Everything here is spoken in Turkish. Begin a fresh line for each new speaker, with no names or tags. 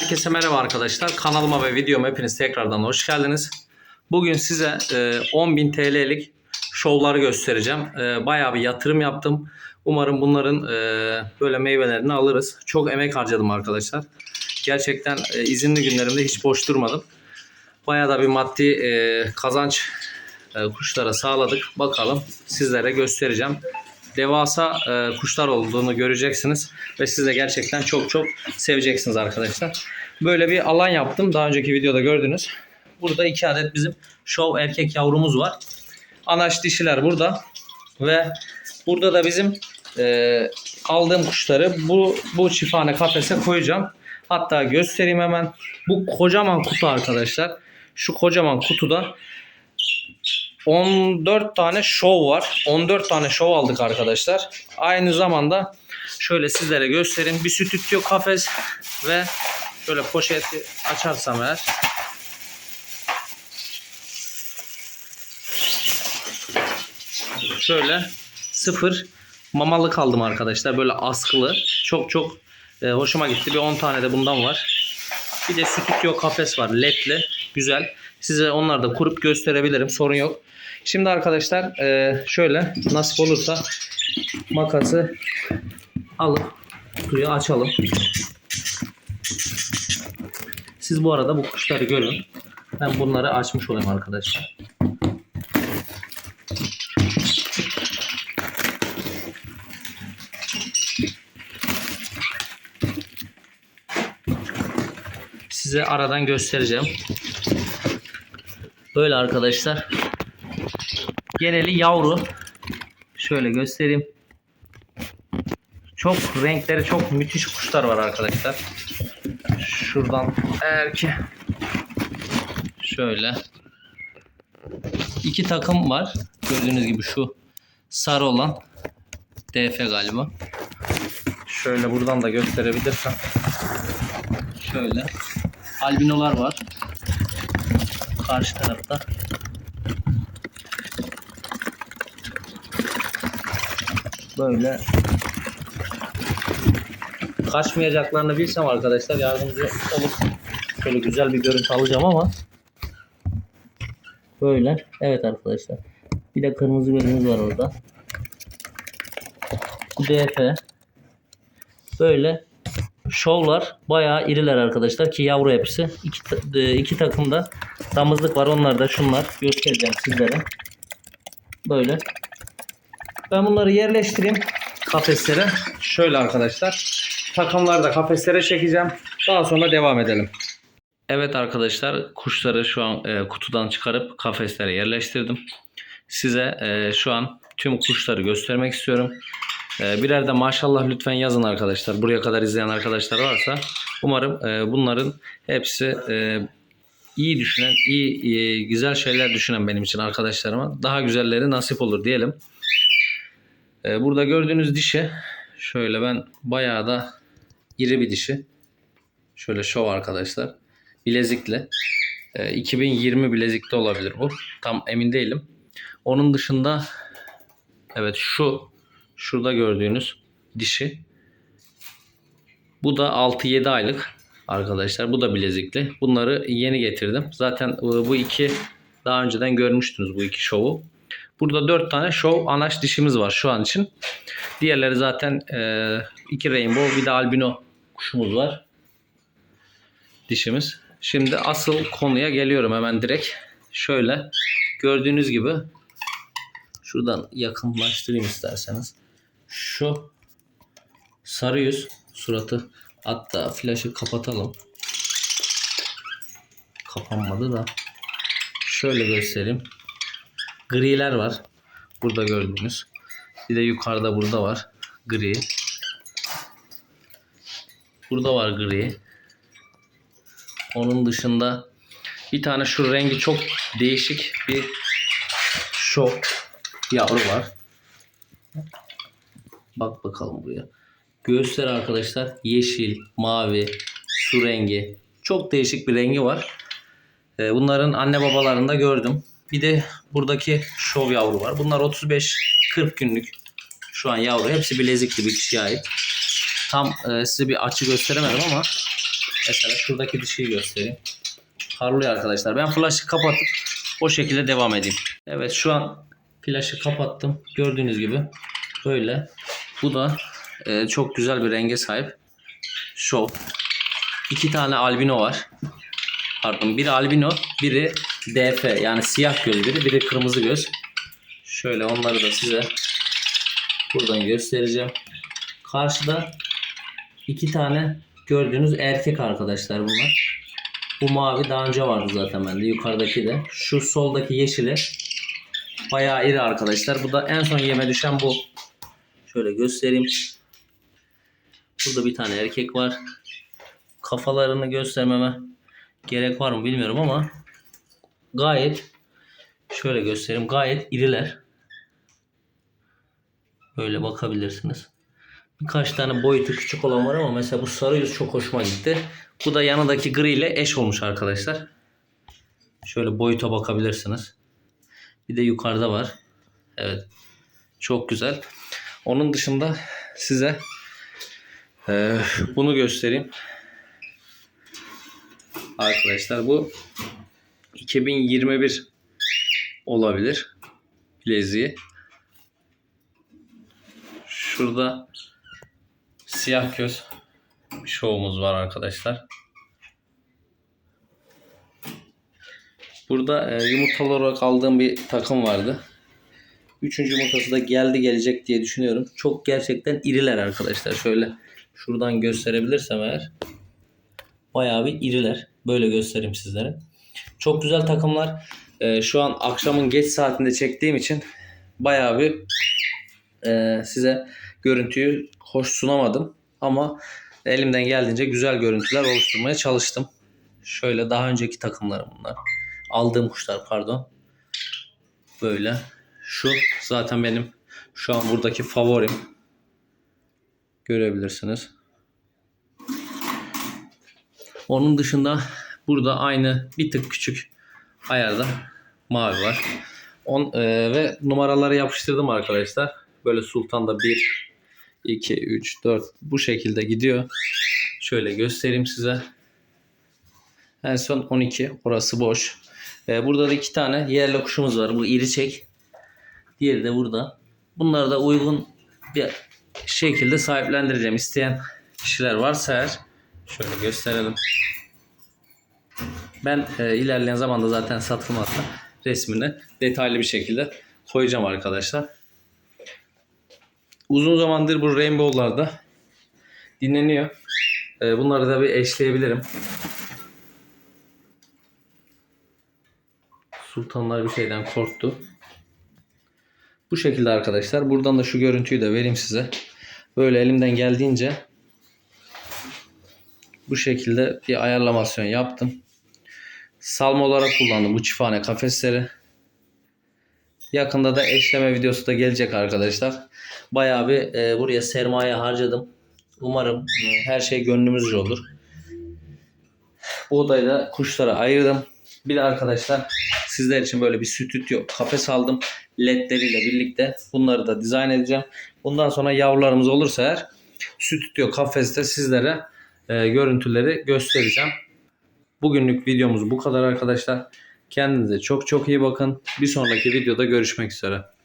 Herkese merhaba arkadaşlar. Kanalıma ve videoma hepiniz tekrardan hoş geldiniz. Bugün size e, 10.000 TL'lik şovları göstereceğim. E, bayağı bir yatırım yaptım. Umarım bunların e, böyle meyvelerini alırız. Çok emek harcadım arkadaşlar. Gerçekten e, izinli günlerimde hiç boş durmadım. Bayağı da bir maddi e, kazanç e, kuşlara sağladık. Bakalım sizlere göstereceğim. Devasa e, kuşlar olduğunu göreceksiniz ve siz de gerçekten çok çok seveceksiniz arkadaşlar. Böyle bir alan yaptım. Daha önceki videoda gördünüz. Burada iki adet bizim şov erkek yavrumuz var. Anaç dişiler burada ve burada da bizim e, aldığım kuşları bu bu çifthane kafese koyacağım. Hatta göstereyim hemen. Bu kocaman kutu arkadaşlar. Şu kocaman kutuda 14 tane şov var. 14 tane şov aldık arkadaşlar. Aynı zamanda şöyle sizlere göstereyim. Bir stüdyo kafes ve şöyle poşeti açarsam eğer şöyle sıfır mamalık aldım arkadaşlar. Böyle askılı. Çok çok e, hoşuma gitti. Bir 10 tane de bundan var. Bir de stüdyo kafes var. LED'li. Güzel. Size onları da kurup gösterebilirim. Sorun yok. Şimdi arkadaşlar e, şöyle nasip olursa makası alıp kutuyu açalım. Siz bu arada bu kuşları görün. Ben bunları açmış olayım arkadaşlar. Size aradan göstereceğim. Böyle arkadaşlar. Geneli yavru. Şöyle göstereyim. Çok renkleri çok müthiş kuşlar var arkadaşlar. Şuradan eğer ki şöyle iki takım var. Gördüğünüz gibi şu sarı olan DF galiba. Şöyle buradan da gösterebilirsem. Şöyle albinolar var. Karşı tarafta. Böyle. Kaçmayacaklarını bilsem arkadaşlar yardımcı olup şöyle güzel bir görüntü alacağım ama. Böyle. Evet arkadaşlar. Bir de kırmızı gözümüz var orada. DF böyle şovlar bayağı iriler arkadaşlar ki yavru hepsi iki, e, iki takımda damızlık var onlar da şunlar göstereceğim sizlere böyle ben bunları yerleştireyim kafeslere. Şöyle arkadaşlar. Takımları da kafeslere çekeceğim. Daha sonra devam edelim. Evet arkadaşlar kuşları şu an e, kutudan çıkarıp kafeslere yerleştirdim. Size e, şu an tüm kuşları göstermek istiyorum. E, birer de maşallah lütfen yazın arkadaşlar. Buraya kadar izleyen arkadaşlar varsa umarım e, bunların hepsi e, iyi düşünen, iyi, e, güzel şeyler düşünen benim için arkadaşlarıma daha güzelleri nasip olur diyelim. Ee, burada gördüğünüz dişi şöyle ben bayağı da iri bir dişi. Şöyle şov arkadaşlar. Bilezikli. Ee, 2020 bilezikli olabilir bu. Tam emin değilim. Onun dışında evet şu şurada gördüğünüz dişi. Bu da 6-7 aylık arkadaşlar. Bu da bilezikli. Bunları yeni getirdim. Zaten e, bu iki daha önceden görmüştünüz bu iki şovu. Burada 4 tane şov anaç dişimiz var şu an için. Diğerleri zaten e, iki rainbow bir de albino kuşumuz var. Dişimiz. Şimdi asıl konuya geliyorum hemen direkt. Şöyle gördüğünüz gibi şuradan yakınlaştırayım isterseniz. Şu sarı yüz suratı hatta flaşı kapatalım. Kapanmadı da. Şöyle göstereyim. Griler var. Burada gördüğünüz. Bir de yukarıda burada var. Gri. Burada var gri. Onun dışında bir tane şu rengi çok değişik bir şok yavru var. Bak bakalım buraya. Göğüsleri arkadaşlar yeşil, mavi, su rengi. Çok değişik bir rengi var. Ee, Bunların anne babalarında gördüm. Bir de buradaki şov yavru var. Bunlar 35-40 günlük şu an yavru. Hepsi bilezikli bir kişiye ait. Tam e, size bir açı gösteremedim ama Mesela şuradaki dişiyi göstereyim. Parlıyor arkadaşlar. Ben flaşı kapatıp o şekilde devam edeyim. Evet şu an flaşı kapattım. Gördüğünüz gibi böyle. Bu da e, çok güzel bir renge sahip. Show. İki tane albino var. Pardon biri albino biri DF yani siyah göz biri biri kırmızı göz. Şöyle onları da size buradan göstereceğim. Karşıda iki tane gördüğünüz erkek arkadaşlar bunlar. Bu mavi daha önce vardı zaten bende. Yukarıdaki de. Şu soldaki yeşili bayağı iri arkadaşlar. Bu da en son yeme düşen bu. Şöyle göstereyim. Burada bir tane erkek var. Kafalarını göstermeme gerek var mı bilmiyorum ama gayet şöyle göstereyim. Gayet iriler. Böyle bakabilirsiniz. Birkaç tane boyutu küçük olan var ama mesela bu sarı yüz çok hoşuma gitti. Bu da yanındaki gri ile eş olmuş arkadaşlar. Şöyle boyuta bakabilirsiniz. Bir de yukarıda var. Evet. Çok güzel. Onun dışında size eee, bunu göstereyim. Arkadaşlar bu 2021 olabilir. Bileziği. Şurada siyah göz şovumuz var arkadaşlar. Burada e, yumurtalı olarak aldığım bir takım vardı. Üçüncü yumurtası da geldi gelecek diye düşünüyorum. Çok gerçekten iriler arkadaşlar. Şöyle şuradan gösterebilirsem eğer. Bayağı bir iriler. Böyle göstereyim sizlere. Çok güzel takımlar. E, şu an akşamın geç saatinde çektiğim için bayağı bir e, size görüntüyü hoş sunamadım. Ama elimden geldiğince güzel görüntüler oluşturmaya çalıştım. Şöyle daha önceki takımlarım bunlar. Aldığım kuşlar pardon. Böyle. Şu zaten benim şu an buradaki favorim. Görebilirsiniz. Onun dışında burada aynı bir tık küçük ayarda mavi var. On, e, ve numaraları yapıştırdım arkadaşlar. Böyle Sultan'da 1, 2, 3, 4 bu şekilde gidiyor. Şöyle göstereyim size. En son 12. Orası boş. Ee, burada da iki tane yerli kuşumuz var. Bu iri çek. Diğeri de burada. Bunları da uygun bir şekilde sahiplendireceğim. İsteyen kişiler varsa eğer şöyle gösterelim. Ben e, ilerleyen zamanda zaten satılmazsa resmini detaylı bir şekilde koyacağım arkadaşlar. Uzun zamandır bu rainbow'larda dinleniyor. E, bunları da bir eşleyebilirim. Sultanlar bir şeyden korktu. Bu şekilde arkadaşlar. Buradan da şu görüntüyü de vereyim size. Böyle elimden geldiğince bu şekilde bir ayarlamasyon yaptım. Salma olarak kullandım bu çifthane kafesleri. Yakında da eşleme videosu da gelecek arkadaşlar. Bayağı bir e, buraya sermaye harcadım. Umarım e, her şey gönlümüzce olur. Bu odayı da kuşlara ayırdım. Bir de arkadaşlar sizler için böyle bir stüdyo kafes aldım. ledleriyle birlikte bunları da dizayn edeceğim. Bundan sonra yavrularımız olursa eğer stüdyo kafeste sizlere e, görüntüleri göstereceğim. Bugünlük videomuz bu kadar arkadaşlar. Kendinize çok çok iyi bakın. Bir sonraki videoda görüşmek üzere.